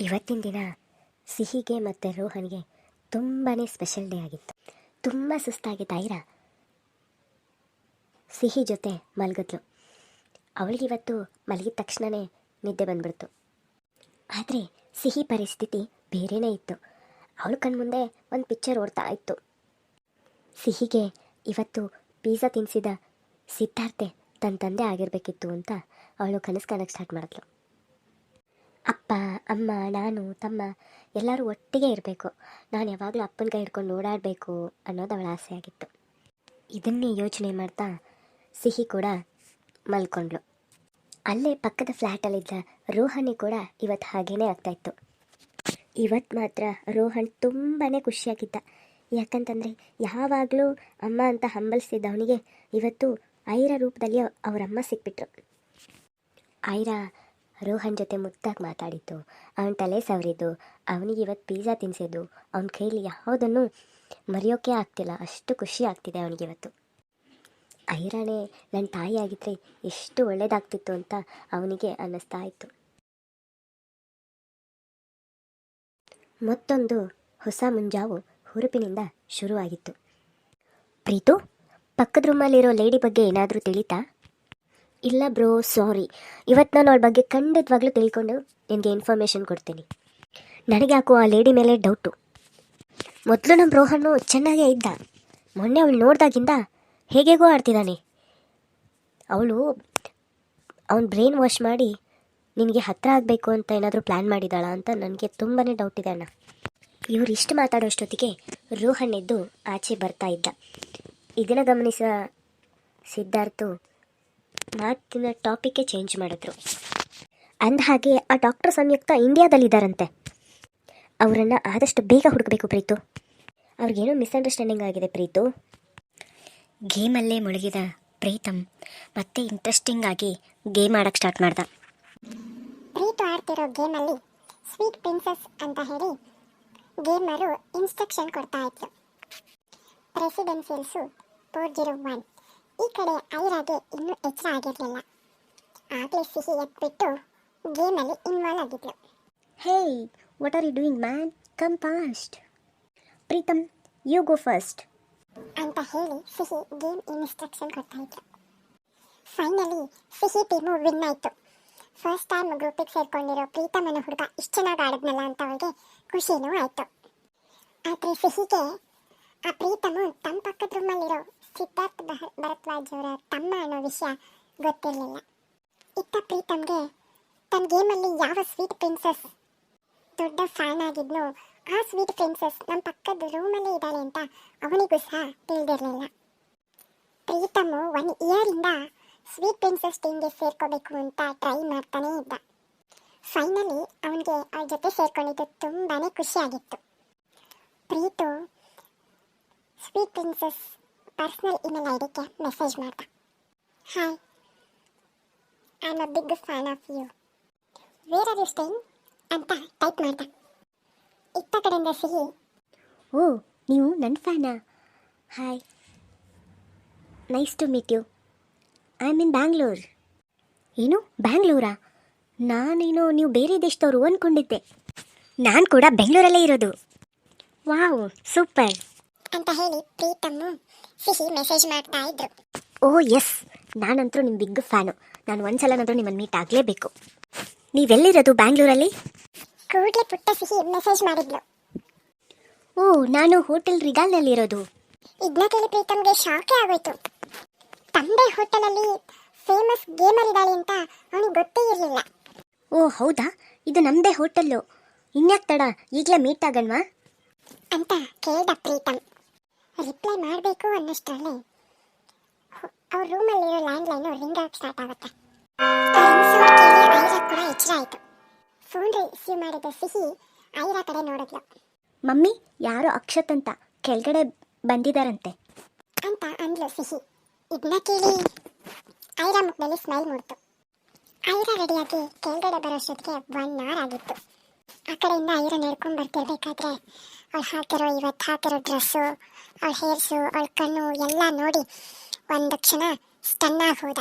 ಇವತ್ತಿನ ದಿನ ಸಿಹಿಗೆ ಮತ್ತು ರೋಹನ್ಗೆ ತುಂಬಾ ಸ್ಪೆಷಲ್ ಡೇ ಆಗಿತ್ತು. ತುಂಬ ಸುಸ್ತಾಗಿದ್ದ ಐರಾ ಸಿಹಿ ಜೊತೆ ಮಲಗಿದ್ಲು. ಅವಳಿಗೆ ಇವತ್ತು ಮಲಗಿದ ತಕ್ಷಣವೇ ನಿದ್ದೆ ಬಂದ್ಬಿಡ್ತು. ಆದರೆ ಸಿಹಿ ಪರಿಸ್ಥಿತಿ ಬೇರೆಯೇ ಇತ್ತು. ಅವಳ ಕಣ್ಮುಂದೆ ಒಂದು ಪಿಕ್ಚರ್ ಓಡ್ತಾ ಇತ್ತು. ಸಿಹಿಗೆ ಇವತ್ತು ಪಿಜ್ಜಾ ತಿನ್ನಿಸಿದ ಸಿದ್ಧಾರ್ಥೆ ತನ್ನ ತಂದೆ ಆಗಿರಬೇಕಿತ್ತು ಅಂತ ಅವಳು ಕನಸು ಕಾಣಕ್ಕೆ ಸ್ಟಾರ್ಟ್ ಮಾಡಿದ್ಲು. ಅಪ್ಪ, ಅಮ್ಮ, ನಾನು, ತಮ್ಮ ಎಲ್ಲರೂ ಒಟ್ಟಿಗೆ ಇರಬೇಕು. ನಾನು ಯಾವಾಗಲೂ ಅಪ್ಪನ ಕೈ ಹಿಡ್ಕೊಂಡು ಓಡಾಡಬೇಕು ಅನ್ನೋದು ಅವಳ ಆಸೆ ಆಗಿತ್ತು. ಇದನ್ನೇ ಯೋಚನೆ ಮಾಡ್ತಾ ಸಿಹಿ ಕೂಡ ಮಲ್ಕೊಂಡ್ಳು. ಅಲ್ಲೇ ಪಕ್ಕದ ಫ್ಲ್ಯಾಟಲ್ಲಿದ್ದ ರೋಹಣಿ ಕೂಡ ಇವತ್ತು ಹಾಗೇನೇ ಆಗ್ತಾಯಿತ್ತು ಇವತ್ತು ಮಾತ್ರ ರೋಹನ್ ತುಂಬಾ ಖುಷಿಯಾಗಿದ್ದ. ಯಾಕಂತಂದರೆ ಯಾವಾಗಲೂ ಅಮ್ಮ ಅಂತ ಹಂಬಲಿಸ್ತಿದ್ದ ಅವನಿಗೆ ಇವತ್ತು ಐರ ರೂಪದಲ್ಲಿ ಅವರಮ್ಮ ಸಿಕ್ಬಿಟ್ರು. ಐರಾ ರೋಹನ್ ಜೊತೆ ಮುದ್ದಾಗಿ ಮಾತಾಡಿದ್ದು ಅವನ ತಲೆ ಸವರಿದ್ದು ಅವನಿಗೆ ಇವತ್ತು ಪಿಜ್ಜಾ ತಿನ್ನಿಸಿದ್ದು ಅವನ ಕೈಲಿ ಯಾವುದನ್ನು ಮರೆಯೋಕೆ ಆಗ್ತಿಲ್ಲ. ಅಷ್ಟು ಖುಷಿ ಆಗ್ತಿದೆ ಅವನಿಗೆ ಇವತ್ತು. ಐರಾಣೆ ನನ್ನ ತಾಯಿ ಆಗಿದ್ರೆ ಎಷ್ಟು ಒಳ್ಳೇದಾಗ್ತಿತ್ತು ಅಂತ ಅವನಿಗೆ ಅನ್ನಿಸ್ತಾ ಇತ್ತು. ಮತ್ತೊಂದು ಹೊಸ ಮುಂಜಾವು ಹುರುಪಿನಿಂದ ಶುರುವಾಗಿತ್ತು. ಪ್ರೀತು, ಪಕ್ಕದ ರೂಮಲ್ಲಿರೋ ಲೇಡಿ ಬಗ್ಗೆ ಏನಾದರೂ ತಿಳಿತಾ? ಇಲ್ಲ ಬ್ರೋ ಸಾರಿ ಇವತ್ತು ನಾನು ಅವಳ ಬಗ್ಗೆ ಖಂಡಿತವಾಗ್ಲೂ ತಿಳ್ಕೊಂಡು ನಿನಗೆ ಇನ್ಫಾರ್ಮೇಷನ್ ಕೊಡ್ತೀನಿ. ನನಗೆ ಯಾಕೋ ಆ ಲೇಡಿ ಮೇಲೆ ಡೌಟು ಮೊದಲು ನಮ್ಮ ರೋಹನ್ನು ಚೆನ್ನಾಗೇ ಇದ್ದ. ಮೊನ್ನೆ ಅವಳು ನೋಡಿದಾಗಿಂದ ಹೇಗೇಗೋ ಆಡ್ತಿದ್ದಾನೆ ಅವಳು ಅವನ ಬ್ರೈನ್ ವಾಶ್ ಮಾಡಿ ನಿನಗೆ ಹತ್ತಿರ ಆಗಬೇಕು ಅಂತ ಏನಾದರೂ ಪ್ಲ್ಯಾನ್ ಮಾಡಿದಾಳ ಅಂತ ನನಗೆ ತುಂಬಾ ಡೌಟ್ ಇದೆ ಅಣ್ಣ. ಇವ್ರು ಇಷ್ಟು ಮಾತಾಡೋಷ್ಟೊತ್ತಿಗೆ ರೋಹನ್ ಎದ್ದು ಆಚೆ ಬರ್ತಾ ಇದ್ದ. ಇದನ್ನು ಗಮನಿಸ ಸಿದ್ಧಾರ್ಥು ಮಾತಿನ ಟಾಪಿಕ್ಕೇ ಚೇಂಜ್ ಮಾಡಿದ್ರು. ಅಂದಹಾಗೆ ಆ ಡಾಕ್ಟರ್ ಸಂಯುಕ್ತ ಇಂಡಿಯಾದಲ್ಲಿದ್ದಾರಂತೆ. ಅವರನ್ನು ಆದಷ್ಟು ಬೇಗ ಹುಡುಕಬೇಕು ಪ್ರೀತು. ಅವ್ರಿಗೇನೋ ಮಿಸ್ಅಂಡರ್ಸ್ಟ್ಯಾಂಡಿಂಗ್ ಆಗಿದೆ ಪ್ರೀತು. ಗೇಮಲ್ಲೇ ಮುಳುಗಿದ ಪ್ರೀತಮ್ ಮತ್ತೆ ಇಂಟ್ರೆಸ್ಟಿಂಗ್ ಆಗಿ ಗೇಮ್ ಆಡಕ್ಕೆ ಸ್ಟಾರ್ಟ್ ಮಾಡ್ದ. ಪ್ರೀತು ಆಡ್ತಿರೋ ಗೇಮಲ್ಲಿ ಸ್ವೀಟ್ ಪ್ರಿನ್ಸಸ್ ಅಂತ ಹೇಳಿ ಗೇಮರು ಇನ್ಸ್ಟ್ರಕ್ಷನ್ ಕೊಡ್ತಾ ಇತ್ತು. ಪ್ರೆಸಿಡೆನ್ಸಿಯಲ್ಸು ಫೋರ್ ಜೀರೋ ಒನ್. ಈ ಕಡೆ ಐರಾಗೆ ಇನ್ನೂ ಎಚ್ಚರ ಆಗಿರಲಿಲ್ಲ. ಆಗಲೇ ಸಿಹಿ ಎದ್ಬಿಟ್ಟು ಗೇಮಲ್ಲಿ involve ಆಗಿದ್ಲು. Hey what are you doing man come fast Pritam you go first ಅಂತ ಹೇಳಿ ಸಿಹಿ ಗೇಮ್ ಇನ್ಸ್ಟ್ರಕ್ಷನ್ ಕೊಡ್ತಾ ಇದ್ರು ಫೈನಲಿ ಸಿಹಿ ಟೀಮು ವಿನ್ ಆಯಿತು. ಫಸ್ಟ್ ಟೈಮ್ ಗ್ರೂಪಿಗೆ ಸೇರ್ಕೊಂಡಿರೋ ಅನ್ನೋ ಹುಡುಗ ಇಷ್ಟು ಚೆನ್ನಾಗಿ ಆಡಿದ್ನಲ್ಲ ಅಂತ ಅವಳಿಗೆ ಖುಷಿನೂ ಆಯಿತು. ಆದರೆ ಸಿಹಿಗೆ ಆ ಪ್ರೀತಮು ತಮ್ಮ ಪಕ್ಕದ ರೂಮಲ್ಲಿರೋ ಸಿದ್ಧಾರ್ಥ್ ಭರದ್ವಾಜ್ ಅವರ ತಮ್ಮ ಅನ್ನೋ ವಿಷಯ ಗೊತ್ತಿರಲಿಲ್ಲ. ಇತ್ತ ಪ್ರೀತಮ್ಗೆ ತನ್ನ ಗೇಮಲ್ಲಿ ಯಾವ ಸ್ವೀಟ್ ಪ್ರಿನ್ಸಸ್ ದೊಡ್ಡ ಫ್ಯಾನ್ ಆಗಿದ್ನೋ ಆ ಸ್ವೀಟ್ ಪ್ರಿನ್ಸಸ್ ನಮ್ಮ ಪಕ್ಕದ ರೂಮಲ್ಲೇ ಇದ್ದಾಳೆ ಅಂತ ಅವನಿಗೂ ಸಹ ತಿಳಿದಿರಲಿಲ್ಲ. ಪ್ರೀತಮ್ ಒನ್ ಇಯರಿಂದ ಸ್ವೀಟ್ ಪ್ರಿನ್ಸಸ್ ಟೀಮ್ಗೆ ಸೇರ್ಕೋಬೇಕು ಅಂತ ಟ್ರೈ ಮಾಡ್ತಾನೇ ಇದ್ದ. ಫೈನಲಿ ಅವನಿಗೆ ಅವಳ ಜೊತೆ ಸೇರ್ಕೊಂಡಿದ್ದು ತುಂಬಾನೇ ಖುಷಿಯಾಗಿತ್ತು. Preetu sweet princess personal email ಐಡಿಗೆ message ಮಾಡ್ದ. Hi I am a big fan of you where are you staying ಅಂತ ಟೈಪ್ ಮಾಡ್ದ. ಇತ್ತ ಕಡೆಯಿಂದ ಸಿಹಿ, ಓ, ನೀವು ನನ್ನ ಫ್ಯಾನಾ? Hi nice to meet you I am in Bangalore ಏನು ಬ್ಯಾಂಗ್ಳೂರಾ ನಾನೇನೋ ನೀವು ಬೇರೆ ದೇಶದವರು ಅಂದ್ಕೊಂಡಿದ್ದೆ ನಾನು ಕೂಡ ಬೆಂಗಳೂರಲ್ಲೇ ಇರೋದು. Wow, super. ಅಂತ ಹೇಳಿ ಪ್ರೀತಮ್ಮು ಸಿಹಿ ಮೆಸೇಜ್ ಮಾಡ್ತಾ ಇದ್ರು. Oh yes. ನಾನಂತರೂ ನಿಮ್ಮ ಬಿಗ್ ಫ್ಯಾನು. ನಾನು ಒಂದ್ಸಲನಾದ್ರೂ ನಿಮ್ಮನ್ನು ಮೀಟ್ ಆಗಲೇಬೇಕು. ನೀವೆಲ್ಲಿರೋದು ಬ್ಯಾಂಗ್ಳೂರಲ್ಲಿ? ಕೂಡ್ಲೆ ಪುಟ್ಟ ಸಿಹಿ ಮೆಸೇಜ್ ಮಾಡಿದ್ಲು. ಓ ನಾನು ಹೋಟೆಲ್ ರಿಗಾಲ್ನಲ್ಲಿರೋದು. ಇದನ್ನ ಕೇಳಿ ಪ್ರೀತಮ್ಗೆ ಶಾಕೆ ಆಗೋಯ್ತು. ತಂದೆ ಹೋಟೆಲಲ್ಲಿ ಫೇಮಸ್ ಗೇಮರ್ ಇದ್ದಾಳೆ ಅಂತ ಅವನಿಗೆ ಗೊತ್ತೇ ಇರಲಿಲ್ಲ. ಓ ಹೌದಾ? ಇದು ನಮ್ಮದೇ ಹೋಟೆಲ್ಲು ಇನ್ಯಾಕ್ ತಡ? ಈಗಲೇ ಮೀಟ್ ಆಗಣ್ವಾ? ಅಂತ ಕೇಳ್ದ ಪ್ರೀತಮ್. ರಿಪ್ಲೈ ಮಾಡಬೇಕು ಅನ್ನೋಷ್ಟರಲ್ಲಿ ಅವ್ರ ರೂಮಲ್ಲಿರೋ ಲ್ಯಾಂಡ್ ಲೈನು ರಿಂಗ್ ಆಗಿ ಸ್ಟಾರ್ಟ್ ಆಗುತ್ತೆ. ಐರಾ ಕೂಡ ಎಚ್ಚರ ಆಯಿತು. ಫೋನ್ ರಿಸೀವ್ ಮಾಡಿದ ಸಿಹಿ ಐರಾ ಕಡೆ ನೋಡಿದ್ಲು. ಮಮ್ಮಿ ಯಾರೋ ಅಕ್ಷತ್ ಅಂತ ಕೆಳಗಡೆ ಬಂದಿದಾರಂತೆ. ಅಂತ ಅಂದ್ಲು ಸಿಹಿ. ಇದನ್ನ ಕೇಳಿ ಐರಾ ಮುಖದಲ್ಲಿ ಸ್ಮೈಲ್ ಮೂಡ್ತು. ಐರಾ ರೆಡಿಯಾಗಿ ಕೆಳಗಡೆ ಬರೋಷ್ಟೊತ್ತಿಗೆ ಒನ್ ಅವರ್ ಆಗಿತ್ತು. ಆ ಕಡೆಯಿಂದ ಐರಾ ನಡ್ಕೊಂಡು ಬರ್ತಿರ್ಬೇಕಾದ್ರೆ ಅವಳು ಹಾಕಿರೋ ಇವತ್ತು ಹಾಕಿರೋ ಡ್ರೆಸ್ಸು ಅವಳ ಹೇರ್ಸು ಅವಳ ಕಣ್ಣು ಎಲ್ಲ ನೋಡಿ ಒಂದು ಕ್ಷಣ ಸ್ಟನ್ನಾಗಿ ಹೋದ.